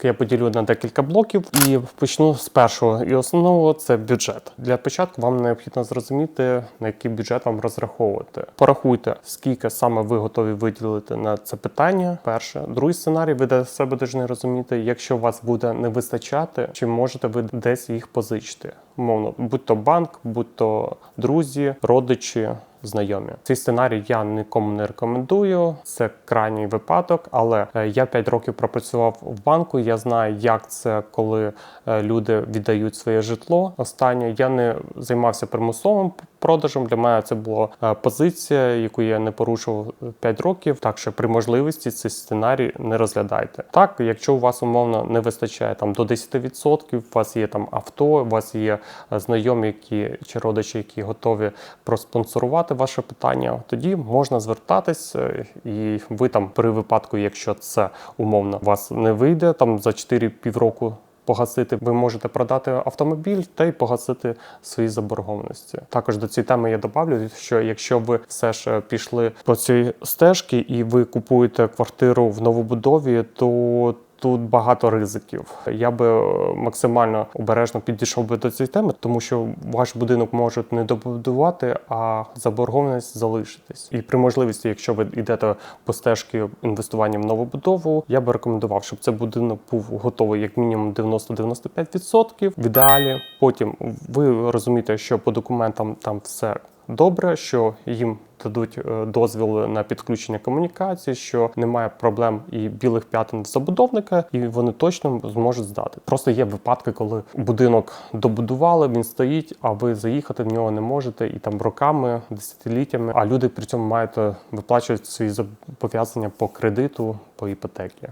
випуск я поділю на декілька блоків і почну з першого і основного це бюджет. Для початку вам необхідно зрозуміти, на який бюджет вам розраховувати. Порахуйте, скільки саме ви готові виділити на це питання. Перше, другий сценарій, ви для себе повинні розуміти, якщо вас буде не вистачати, чи можете ви десь їх позичити. Умовно, будь то банк, будь то друзі, родичі. Знайомі цей сценарій я нікому не рекомендую. Це крайній випадок, але е, я 5 років пропрацював в банку. Я знаю, як це, коли е, люди віддають своє житло. Останнє я не займався примусовим продажем. Для мене це була е, позиція, яку я не порушував 5 років. Так що при можливості цей сценарій не розглядайте. Так, якщо у вас умовно не вистачає там до 10%, у вас є там авто, у вас є знайомі, які чи родичі, які готові проспонсорувати ваше питання, тоді можна звертатись, е, і ви там при випадку, якщо це умовно вас не вийде там за 4 року Погасити ви можете продати автомобіль та й погасити свої заборгованості. Також до цієї теми я добавлю, що якщо ви все ж е, пішли по цій стежці і ви купуєте квартиру в новобудові, то Тут багато ризиків. Я би е, максимально обережно підійшов би до цієї теми, тому що ваш будинок можуть не добудувати, а заборгованість залишитись. І при можливості, якщо ви йдете по стежці інвестування в новобудову, я би рекомендував, щоб цей будинок був готовий як мінімум 90-95%. В ідеалі потім ви розумієте, що по документам там все добре, що їм дадуть е, дозвіл на підключення комунікації, що немає проблем і білих п'ятин забудовника, і вони точно зможуть здати. Просто є випадки, коли будинок добудували, він стоїть, а ви заїхати в нього не можете, і там роками, десятиліттями, а люди при цьому мають е, виплачувати свої зобов'язання по кредиту, по іпотекі.